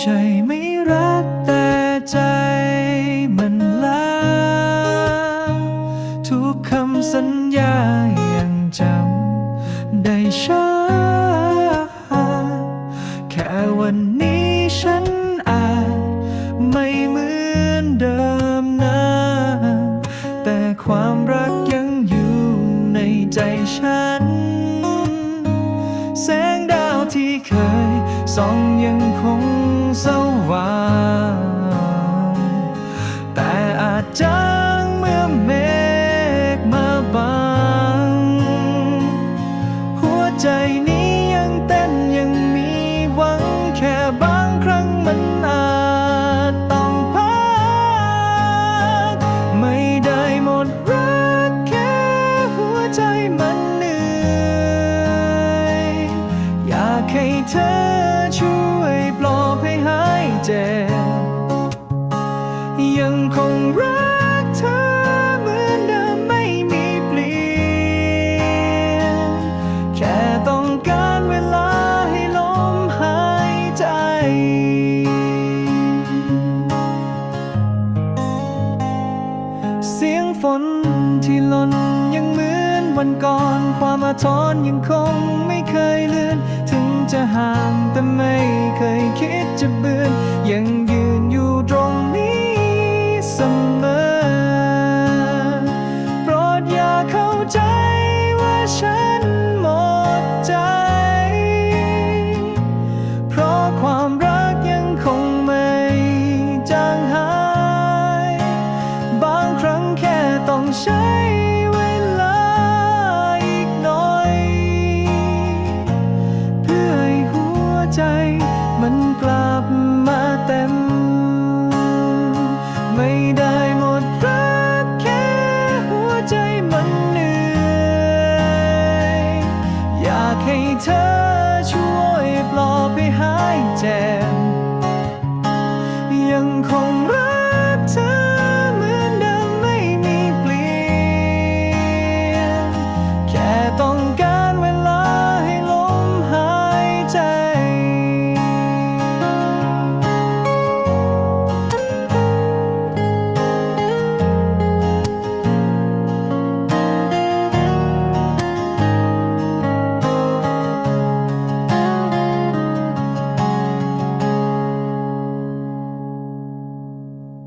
ใช่ไม่รักแต่ใจมันลาทุกคำสัญญายังจำได้ชัดแค่วันนี้ฉันอาจไม่เหมือนเดิมนะ แต่ความรักยังอยู่ในใจฉัน แสงดาวที่เคยส่องยังคง วางแต่อาจจางเมื่อเมฆมาบัง หัวใจนี้ยังเต้นยังมีหวังแค่บางครั้งมันอาจต้องพักไม่ได้หมดรักแค่หัวใจมันเหนื่อยอยากให้เธอ เจ็บยังคงรักเธอเหมือนเดิมไม่มีเปลี่ยน แค่ต้องการเวลาให้ลมหายใจ เสียงฝนที่หล่นยังเหมือนวันก่อน ความอาทรยังคงไม่เคยเลือน ถึงจะห่างแต่ไม่เคย ใช้เวลาอีกหน่อย เพื่อให้หัวใจมันกลับมาเต็ม ไม่ได้หมดรักแค่หัวใจมันเหนื่อยอยากให้เธอช่วยปลอบให้หายเจ็บ